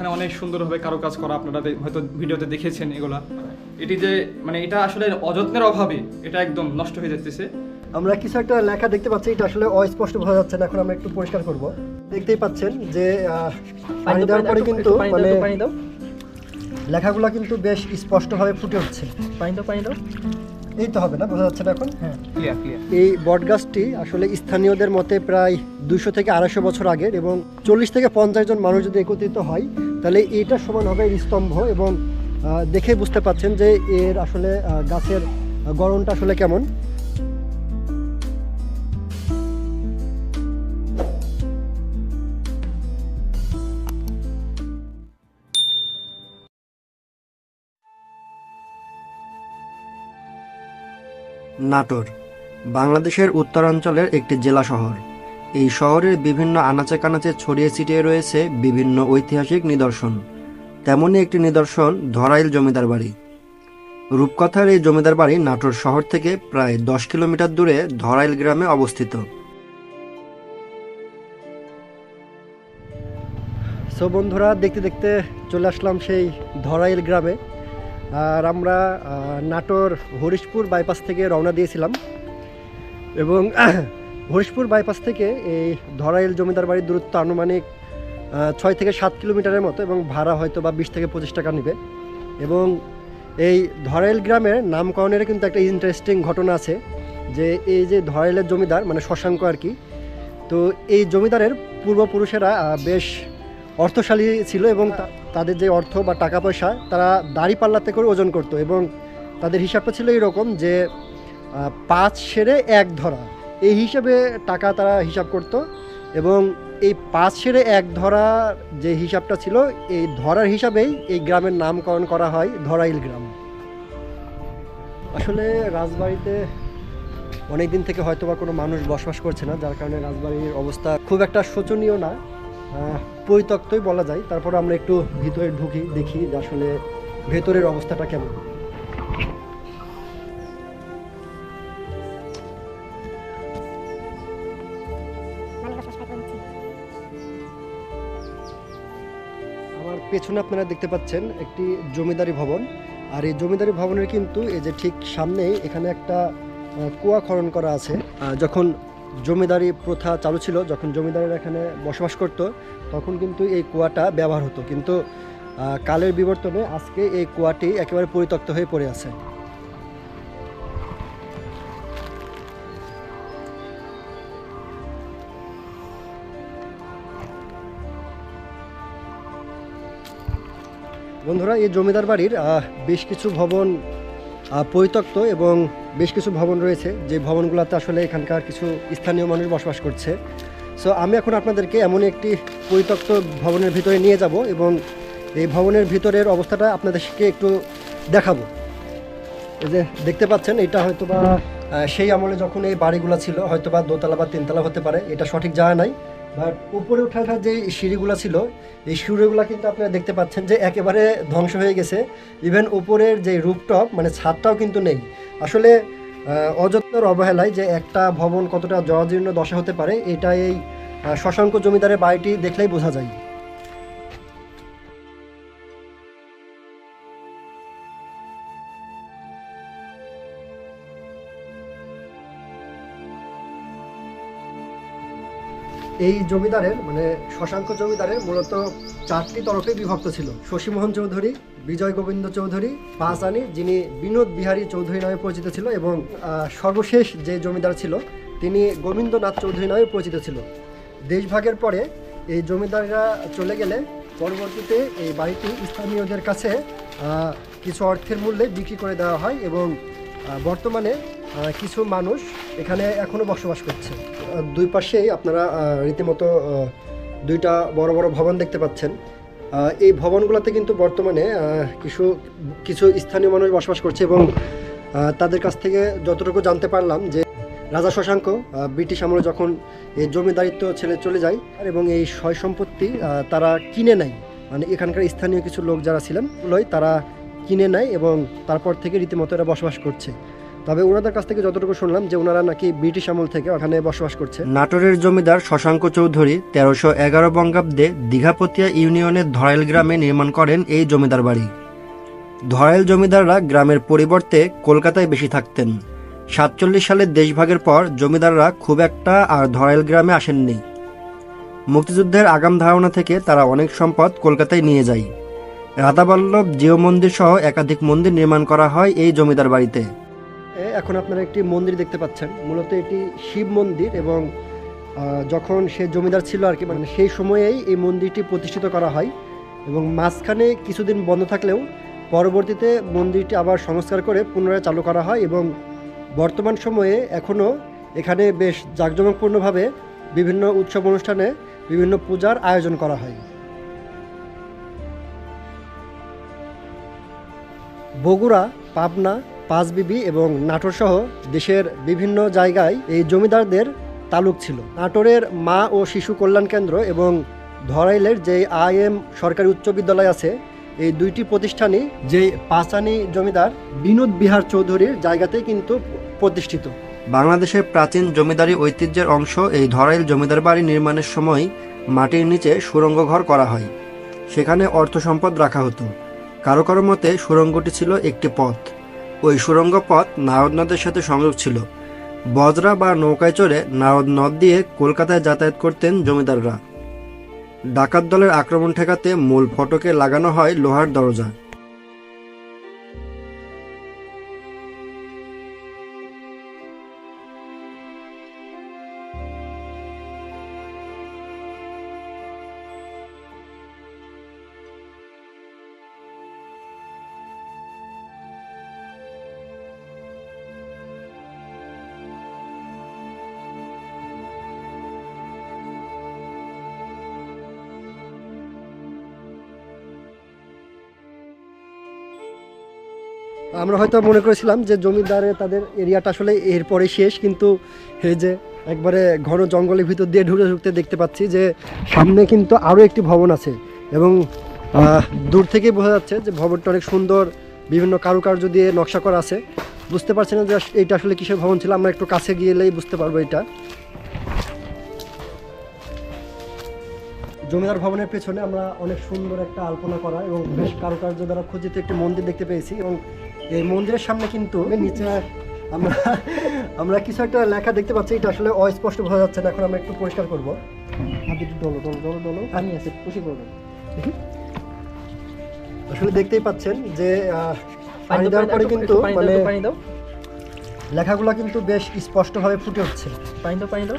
এখানে অনেক সুন্দরভাবে কারুকাজ করা আপনারা হয়তো ভিডিওতে দেখেছেন এগুলা। এটি যে মানে এটা আসলে অযত্নের অভাবে এটা একদম নষ্ট হয়ে যাচ্ছে আমরা কিছু একটা লেখা দেখতে পাচ্ছি এটা আসলে অস্পষ্ট বোঝা যাচ্ছে না এখন আমরা একটু পরিষ্কার করব। দেখতেই পাচ্ছেন যে পানি দেওয়ার পরে কিন্তু মানে পানি দাও। লেখাগুলো কিন্তু বেশ স্পষ্টভাবে ফুটে উঠছে। পানি দাও পানি দাও। এই তো হবে না বোঝা যাচ্ছে না এখন? হ্যাঁ। ক্লিয়ার ক্লিয়ার এই বটগাছটি আসলে স্থানীয়দের মতে প্রায় দুশো থেকে আড়াইশো বছর আগের এবং চল্লিশ থেকে পঞ্চাশ জন মানুষ যদি একত্রিত হয় তাহলে এটা সমান হবে স্তম্ভ এবং দেখে বুঝতে পাচ্ছেন যে এর আসলে গাছের গরমটা আসলে কেমন। নাটোর, বাংলাদেশের উত্তরাঞ্চলের একটি জেলা শহর। এই শহরের বিভিন্ন আনাচে কানাচে ছড়িয়ে ছিটিয়ে রয়েছে বিভিন্ন ঐতিহাসিক নিদর্শন। তেমনই একটি নিদর্শন, ধরাইল জমিদার বাড়ি। রূপকথার এই জমিদার বাড়ি নাটোর শহর থেকে প্রায় দশ কিলোমিটার দূরে ধরাইল গ্রামে অবস্থিত। সো বন্ধুরা, দেখতে দেখতে চলে আসলাম সেই ধরাইল গ্রামে। আর আমরা নাটোর হরিশপুর বাইপাস থেকে রওনা দিয়েছিলাম। এবং হরিশপুর বাইপাস থেকে এই ধরাইল জমিদার বাড়ির দূরত্ব আনুমানিক ছয় থেকে সাত কিলোমিটারের মতো এবং ভাড়া হয়তো বা বিশ থেকে পঁচিশ টাকা নেবে। এবং এই ধরাইল গ্রামের নামকরণের কিন্তু একটা ইন্টারেস্টিং ঘটনা আছে যে এই যে ধরাইলের জমিদার মানে শশাঙ্ক আর কি, তো এই জমিদারের পূর্বপুরুষেরা বেশ অর্থশালী ছিল এবং তাদের যে অর্থ বা টাকা পয়সা তারা দাড়ি পাল্লাতে করে ওজন করতো এবং তাদের হিসাবটা ছিল এরকম যে পাঁচ সেরে এক ধরা। এই হিসাবে টাকা তারা হিসাব করত এবং এই পাঁচ সেরে এক ধরা যে হিসাবটা ছিল, এই ধরার হিসাবেই এই গ্রামের নামকরণ করা হয় ধরাইল গ্রাম। আসলে রাজবাড়িতে অনেক দিন থেকে হয়তো বা কোনো মানুষ বসবাস করছে না, যার কারণে রাজবাড়ির অবস্থা খুব একটা শোচনীয় না। পরিত্যক্তই বলা যায়। তারপর আমরা একটু ভিতরে ঢুকি, দেখি আসলে ভেতরের অবস্থাটা কেমন। পেছনে আপনারা দেখতে পাচ্ছেন একটি জমিদারি ভবন। আর এই জমিদারি ভবনের কিন্তু এই যে ঠিক সামনেই এখানে একটা কুয়া খনন করা আছে। যখন জমিদারি প্রথা চালু ছিল, যখন জমিদারেরা এখানে বসবাস করত, তখন কিন্তু এই কুয়াটা ব্যবহার হতো। কিন্তু কালের বিবর্তনে আজকে এই কুয়াটি একেবারে পরিত্যক্ত হয়ে পড়ে আছে। বন্ধুরা, এই জমিদার বাড়ির বেশ কিছু ভবন পরিত্যক্ত এবং বেশ কিছু ভবন রয়েছে। যে ভবনগুলোতে আসলে এখানকার কিছু স্থানীয় মানুষ বসবাস করছে। সো আমি এখন আপনাদেরকে এমন একটি পরিত্যক্ত ভবনের ভিতরে নিয়ে যাব এবং এই ভবনের ভিতরের অবস্থাটা আপনাদেরকে একটু দেখাবো। এই যে দেখতে পাচ্ছেন, এটা হয়তো বা সেই আমলে যখন এই বাড়িগুলো ছিল হয়তো বা দোতলা বা তিনতলা হতে পারে, এটা সঠিক জানা নাই। বাট উপরে ওঠার যে সিঁড়িগুলো ছিল, এই সিঁড়িগুলো কিন্তু আপনারা দেখতে পাচ্ছেন যে একেবারে ধ্বংস হয়ে গেছে। ইভেন উপরের যে রুপটপ মানে ছাদটাও কিন্তু নেই। আসলে অযত্নের অবহেলায় যে একটা ভবন কতটা জরাজীর্ণ দশা হতে পারে, এটা এই শশাঙ্ক জমিদারের বাড়িটি দেখলেই বোঝা যায়। এই জমিদারের মানে শশাঙ্ক জমিদারের মূলত চারটি তরফে বিভক্ত ছিল। শশীমোহন চৌধুরী, বিজয় গোবিন্দ চৌধুরী, পাঁচানি, যিনি বিনোদ বিহারী চৌধুরী নামে পরিচিত ছিল এবং সর্বশেষ যে জমিদার ছিল, তিনি গোবিন্দনাথ চৌধুরী নামে পরিচিত ছিল। দেশভাগের পরে এই জমিদাররা চলে গেলে পরবর্তীতে এই বাড়িটি স্থানীয়দের কাছে কিছু অর্থের মূল্যে বিক্রি করে দেওয়া হয় এবং বর্তমানে কিছু মানুষ এখানে এখনও বসবাস করছে। দুই পাশেই আপনারা রীতিমতো দুইটা বড় বড় ভবন দেখতে পাচ্ছেন। এই ভবনগুলোতে কিন্তু বর্তমানে কিছু কিছু স্থানীয় মানুষ বসবাস করছে এবং তাদের কাছ থেকে যতটুকু জানতে পারলাম যে রাজা শশাঙ্ক ব্রিটিশ আমলে যখন এই জমিদারিত্ব ছেড়ে চলে যায় এবং এই সয় সম্পত্তি তারা কিনে নেয়। মানে এখানকার স্থানীয় কিছু লোক যারা ছিলেন ওগুলোই তারা কিনে নেয় এবং তারপর থেকে রীতিমতো এরা বসবাস করছে। তবে ওনাদের কাছ থেকে যতটুকু শুনলাম যে ওনারা নাকি ব্রিটিশ আমল থেকে ওখানে বসবাস করছে। নাটোরের জমিদার শশাঙ্ক চৌধুরী তেরোশো এগারো বঙ্গাব্দে দীঘাপতিয়া ইউনিয়নের ধরাইল গ্রামে নির্মাণ করেন এই জমিদার বাড়ি। ধরাইল জমিদাররা গ্রামের পরিবর্তে কলকাতায় বেশি থাকতেন। সাতচল্লিশ সালের দেশভাগের পর জমিদাররা খুব একটা আর ধরাইল গ্রামে আসেননি। মুক্তিযুদ্ধের আগাম ধারণা থেকে তারা অনেক সম্পদ কলকাতায় নিয়ে যায়। রাধাবল্লভ জিও মন্দির সহ একাধিক মন্দির নির্মাণ করা হয় এই জমিদার বাড়িতে। এখন আপনারা একটি মন্দির দেখতে পাচ্ছেন। মূলত এটি শিব মন্দির এবং যখন সে জমিদার ছিল আর কি মানে সেই সময়েই এই মন্দিরটি প্রতিষ্ঠিত করা হয় এবং মাঝখানে কিছুদিন বন্ধ থাকলেও পরবর্তীতে মন্দিরটি আবার সংস্কার করে পুনরায় চালু করা হয় এবং বর্তমান সময়ে এখনও এখানে বেশ জাঁকজমকপূর্ণভাবে বিভিন্ন উৎসব অনুষ্ঠানে বিভিন্ন পূজার আয়োজন করা হয়। বগুড়া, পাবনা পাঁচবিবি এবং নাটোর সহ দেশের বিভিন্ন জায়গায় এই জমিদারদের তালুক ছিল। নাটোরের মা ও শিশু কল্যাণ কেন্দ্র এবং ধরাইলের যে আই এম সরকারি উচ্চ বিদ্যালয় আছে, এই দুইটি প্রতিষ্ঠানই যে পাঁচানি জমিদার বিনোদ বিহার চৌধুরীর জায়গাতেই কিন্তু প্রতিষ্ঠিত। বাংলাদেশের প্রাচীন জমিদারি ঐতিহ্যের অংশ এই ধরাইল জমিদার বাড়ি নির্মাণের সময় মাটির নিচে সুরঙ্গ ঘর করা হয়। সেখানে অর্থ সম্পদ রাখা হতো। কারও কারও মতে সুরঙ্গটি ছিল একটি পথ। ওই সুরঙ্গ পথ নারদ নদের সাথে সংযোগ ছিল। বজরা বা নৌকায় চড়ে নারদ নদ দিয়ে কলকাতায় যাতায়াত করতেন জমিদাররা। ডাকাত দলের আক্রমণ ঠেকাতে মূল ফটকে লাগানো হয় লোহার দরজা। আমরা হয়তো মনে করেছিলাম যে জমিদারে তাদের এরিয়াটা আসলে এরপরে শেষ, কিন্তু এই যে একবারে ঘন জঙ্গলের ভিতর দিয়ে ঢুকে ঢুকতে দেখতে পাচ্ছি যে সামনে কিন্তু আরও একটি ভবন আছে এবং দূর থেকেই বোঝা যাচ্ছে যে ভবনটা অনেক সুন্দর, বিভিন্ন কারুকার্য দিয়ে নকশা করা আছে। বুঝতে পারছি না যে এইটা আসলে কিসের ভবন ছিল, আমরা একটু কাছে গিয়েলেই বুঝতে পারব এটা। জমিদার ভবনের পেছনে আমরা অনেক সুন্দর একটা আলপনা করা এবং বেশ কারুকার্য দ্বারা খচিত একটি মন্দির দেখতে পেয়েছি এবং এই মন্দিরের সামনে কিন্তু নিচে আমরা আমরা কিছু একটা লেখা দেখতে পাচ্ছি এটা আসলে অস্পষ্ট বোঝা যাচ্ছে না এখন আমরা একটু পরিষ্কার করব। হাত একটু ডলো ডলো ডলো ডলো পানি আছে খুশি করব আসলে দেখতেই পাচ্ছেন যে পানি দেওয়ার পরে কিন্তু মানে লেখাগুলো কিন্তু বেশ স্পষ্টভাবে ফুটে উঠছে। পানি দাও পানি দাও।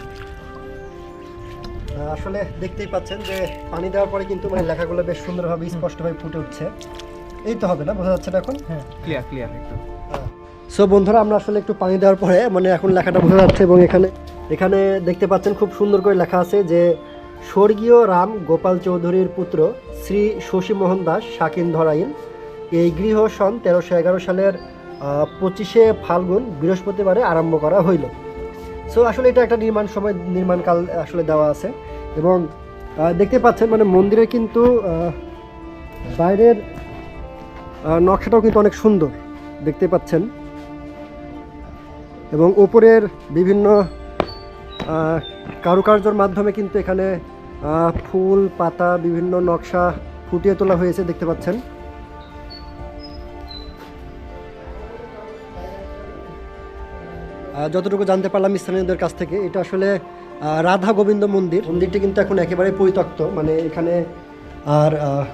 আসলে দেখতেই পাচ্ছেন যে পানি দেওয়ার পরে কিন্তু মানে লেখাগুলো বেশ সুন্দরভাবে স্পষ্টভাবে ফুটে উঠছে। এই তো হবে না বোঝা যাচ্ছে না এখন? হ্যাঁ ক্লিয়ার ক্লিয়ার একদম। সো বন্ধুরা আমরা আসলে একটু পানি দেওয়ার পরে মানে এখন লেখাটা বোঝা যাচ্ছে এবং এখানে এখানে দেখতে পাচ্ছেন খুব সুন্দর করে লেখা আছে যে স্বর্গীয় রাম গোপাল চৌধুরীর পুত্র শ্রী শশীমোহন দাস শাকিন ধরাইন। এই গৃহ সন তেরোশো এগারো সালের পঁচিশে ফাল্গুন বৃহস্পতিবারে আরম্ভ করা হইল। সো আসলে এটা একটা নির্মাণ সময় নির্মাণকাল আসলে দেওয়া আছে এবং দেখতে পাচ্ছেন মানে মন্দিরে কিন্তু বাইরের নকশাটাও কিন্তু অনেক সুন্দর, দেখতে পাচ্ছেন। এবং ওপরের বিভিন্ন কারুকার্যর মাধ্যমে কিন্তু এখানে ফুল, পাতা, বিভিন্ন নকশা ফুটিয়ে তোলা হয়েছে, দেখতে পাচ্ছেন। যতটুকু জানতে পারলাম স্থানীয়দের কাছ থেকে, এটা আসলে রাধা গোবিন্দ মন্দির। মন্দিরটি কিন্তু এখন একেবারে পরিত্যক্ত মানে এখানে আর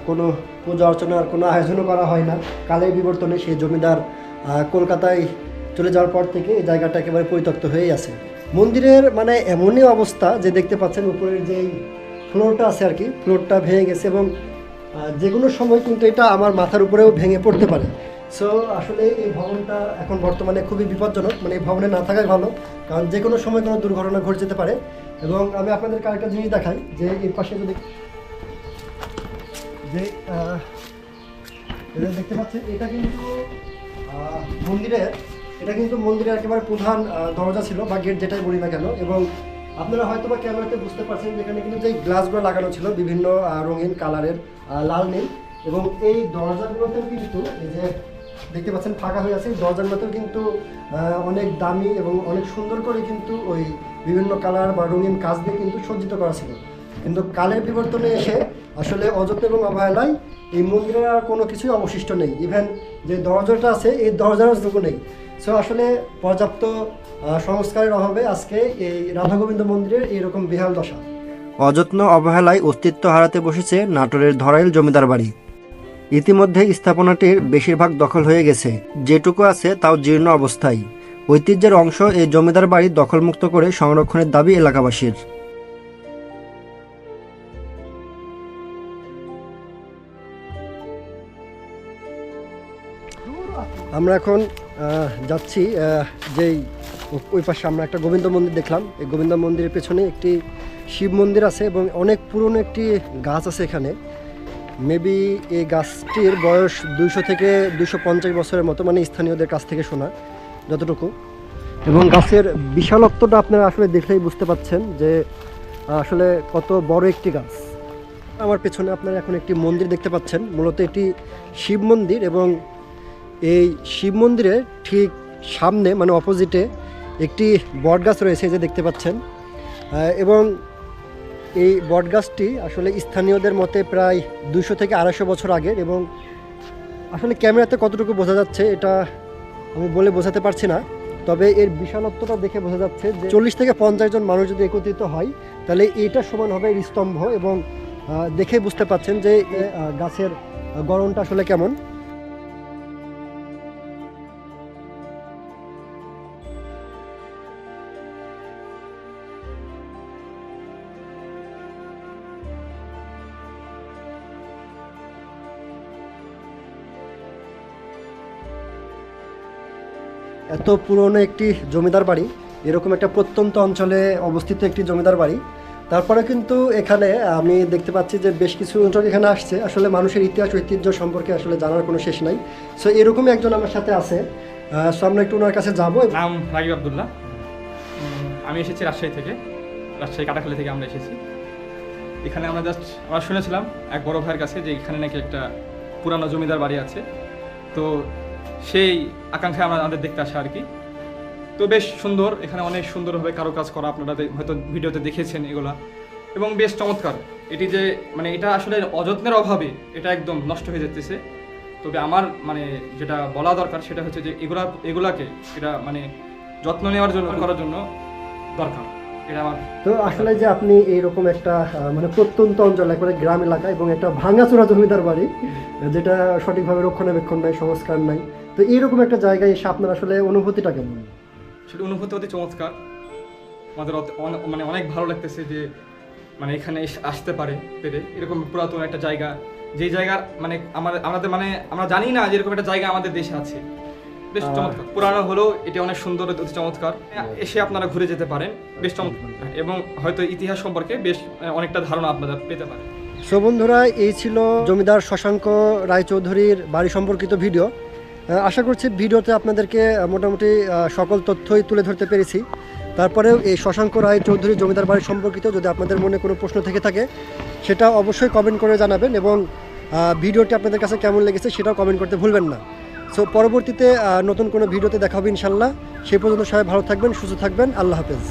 কোনো পূজা অর্চনার কোনো আয়োজনও করা হয় না। কালের বিবর্তনে সেই জমিদার কলকাতায় চলে যাওয়ার পর থেকে এই জায়গাটা একেবারে পরিত্যক্ত হয়েই আছে। মন্দিরের মানে এমনই অবস্থা যে দেখতে পাচ্ছেন উপরের যেই ফ্লোরটা আছে আর কি, ফ্লোরটা ভেঙে গেছে এবং যে কোনো সময় কিন্তু এটা আমার মাথার উপরেও ভেঙে পড়তে পারে। সো আসলে এই ভবনটা এখন বর্তমানে খুবই বিপজ্জনক মানে এই ভবনে না থাকাই ভালো, কারণ যে কোনো সময় কোনো দুর্ঘটনা ঘটে যেতে পারে। এবং আমি আপনাদের আরেকটা জিনিস দেখাই, যে এর পাশে যদি যে দেখতে পাচ্ছেন, এটা কিন্তু মন্দিরের, এটা কিন্তু মন্দিরের একেবারে প্রধান দরজা ছিল বা গেট যেটাই বলি না কেন, এবং আপনারা হয়তো বা ক্যামেরাতে বুঝতে পারছেন যে এখানে কিন্তু যে গ্লাসগুলো লাগানো ছিল, বিভিন্ন রঙিন কালারের লাল, নীল, এবং এই দরজাগুলোতেও কিন্তু এই যে দেখতে পাচ্ছেন ফাঁকা হয়ে আছে দরজার মতো কিন্তু অনেক দামি এবং অনেক সুন্দর করে কিন্তু ওই বিভিন্ন কালার বা রঙিন কাজ দিয়ে কিন্তু সজ্জিত করা ছিল। কিন্তু কালের বিবর্তনে এসে আসলে অযত্ন এবং অবহেলায় এই মন্দিরের আর কোনো কিছুই অবশিষ্ট নেই। ইভেন যে দরজাটা আছে, এই দরজার যোগ্য নেই। সো আসলে পর্যাপ্ত সংস্কারের অভাবে আজকে এই রাধা গোবিন্দ মন্দিরের এইরকম বিহাল দশা। অযত্ন, অবহেলায় অস্তিত্ব হারাতে বসেছে নাটোরের ধরাইল জমিদার বাড়ি। ইতিমধ্যে স্থাপনাটির বেশিরভাগ দখল হয়ে গেছে। যেটুকু আছে তাও জীর্ণ অবস্থায়। ঐতিহ্যের অংশ এই জমিদার বাড়ি দখলমুক্ত করে সংরক্ষণের দাবি এলাকাবাসীর। আমরা এখন যাচ্ছি যেই ওই পাশে আমরা একটা গোবিন্দ মন্দির দেখলাম। এই গোবিন্দ মন্দিরের পেছনে একটি শিব মন্দির আছে এবং অনেক পুরনো একটি গাছ আছে এখানে। মেবি এই গাছটির বয়স দুইশো থেকে দুইশো পঞ্চাশ বছরের মতো মানে স্থানীয়দের কাছ থেকে শোনা, যতটুকু। এবং গাছের বিশালত্বটা আপনারা আসলে দেখলেই বুঝতে পাচ্ছেন যে, আসলে কত বড় একটি গাছ। আমার পেছনে আপনারা এখন একটি মন্দির দেখতে পাচ্ছেন। মূলত এটি শিব মন্দির এবং এই শিব মন্দিরের ঠিক সামনে মানে অপোজিটে একটি বটগাছ রয়েছে যে দেখতে পাচ্ছেন। এবং এই বটগাছটি আসলে স্থানীয়দের মতে প্রায় দুশো থেকে আড়াইশো বছর আগের এবং আসলে ক্যামেরাতে কতটুকু বোঝা যাচ্ছে এটা আমি বলে বোঝাতে পারছি না। তবে এর বিশালত্বটা দেখে বোঝা যাচ্ছে যে চল্লিশ থেকে পঞ্চাশ জন মানুষ যদি একত্রিত হয়, তাহলে এটা সমান হবে এর স্তম্ভ এবং দেখে বুঝতে পাচ্ছেন যে গাছের গড়নটা আসলে কেমন। এত পুরনো একটি জমিদার বাড়ি, এরকম একটা প্রত্যন্ত অঞ্চলে অবস্থিত একটি জমিদার বাড়ি। তারপরে কিন্তু এখানে আমি দেখতে পাচ্ছি যে বেশ কিছু অঞ্চল এখানে আসছে। আসলে মানুষের ইতিহাস, ঐতিহ্য সম্পর্কে আসলে জানার কোনো শেষ নাই। সো এরকমই একজন আমার সাথে আছে। সো আমরা একটু ওনার কাছে যাব। নাম রাগিব আবদুল্লাহ। আমি এসেছি রাজশাহী থেকে। রাজশাহী কাটাখালী থেকে আমরা এসেছি। এখানে আমরা জাস্ট আমরা শুনেছিলাম এক বড় ভাইয়ের কাছে যে এখানে নাকি একটা পুরানো জমিদার বাড়ি আছে। তো সেই আকাঙ্ক্ষায় আমরা আমাদের দেখতে আসা আর কি। তো বেশ সুন্দর এখানে অনেক সুন্দরভাবে কারও কাজ করা আপনারা হয়তো ভিডিওতে দেখেছেন এগুলা। এবং বেশ চমৎকার এটি যে মানে এটা আসলে অযত্নের অভাবে এটা একদম নষ্ট হয়ে যেতেছে তবে আমার মানে যেটা বলা দরকার সেটা হচ্ছে যে এগুলা এগুলাকে এটা মানে যত্ন নেওয়ার জন্য করার জন্য দরকার। এটা আমার তো আসলে যে আপনি এইরকম একটা মানে প্রত্যন্ত অঞ্চল একবারে গ্রাম এলাকা এবং একটা ভাঙাচোরা জমিদার বাড়ি যেটা সঠিকভাবে রক্ষণাবেক্ষণ নাই সংস্কার নাই তো এইরকম একটা জায়গায় এসে আপনার আসলে অনুভূতিটা কেমন? সেটা অনুভূতি অতি চমৎকার। আমাদের মানে অনেক ভালো লাগতেছে যে মানে এখানে আসতে পারে পেরে। এরকম পুরাতন একটা জায়গা। যে জায়গার মানে আমাদের আমাদের মানে আমরা জানি না যে এরকম একটা জায়গা আমাদের দেশে আছে। বেশ চমৎকার। পুরানো হলেও এটি অনেক সুন্দর অতি চমৎকার। এসে আপনারা ঘুরে যেতে পারেন। বেশ চমৎকার। এবং হয়তো ইতিহাস সম্পর্কে বেশ অনেকটা ধারণা আপনারা পেতে পারেন। সো বন্ধুরা এই ছিল জমিদার শশাঙ্ক রায়চৌধুরীর বাড়ি সম্পর্কিত ভিডিও। আশা করছি ভিডিওতে আপনাদেরকে মোটামুটি সকল তথ্যই তুলে ধরতে পেরেছি। তারপরেও এই শশাঙ্ক রায় চৌধুরী জমিদার বাড়ি সম্পর্কিত যদি আপনাদের মনে কোনো প্রশ্ন থেকে থাকে, সেটা অবশ্যই কমেন্ট করে জানাবেন এবং ভিডিওটি আপনাদের কাছে কেমন লেগেছে সেটাও কমেন্ট করতে ভুলবেন না। সো পরবর্তীতে নতুন কোনো ভিডিওতে দেখা হবে ইনশাল্লাহ সেই পর্যন্ত সবাই ভালো থাকবেন, সুস্থ থাকবেন। আল্লাহ হাফেজ।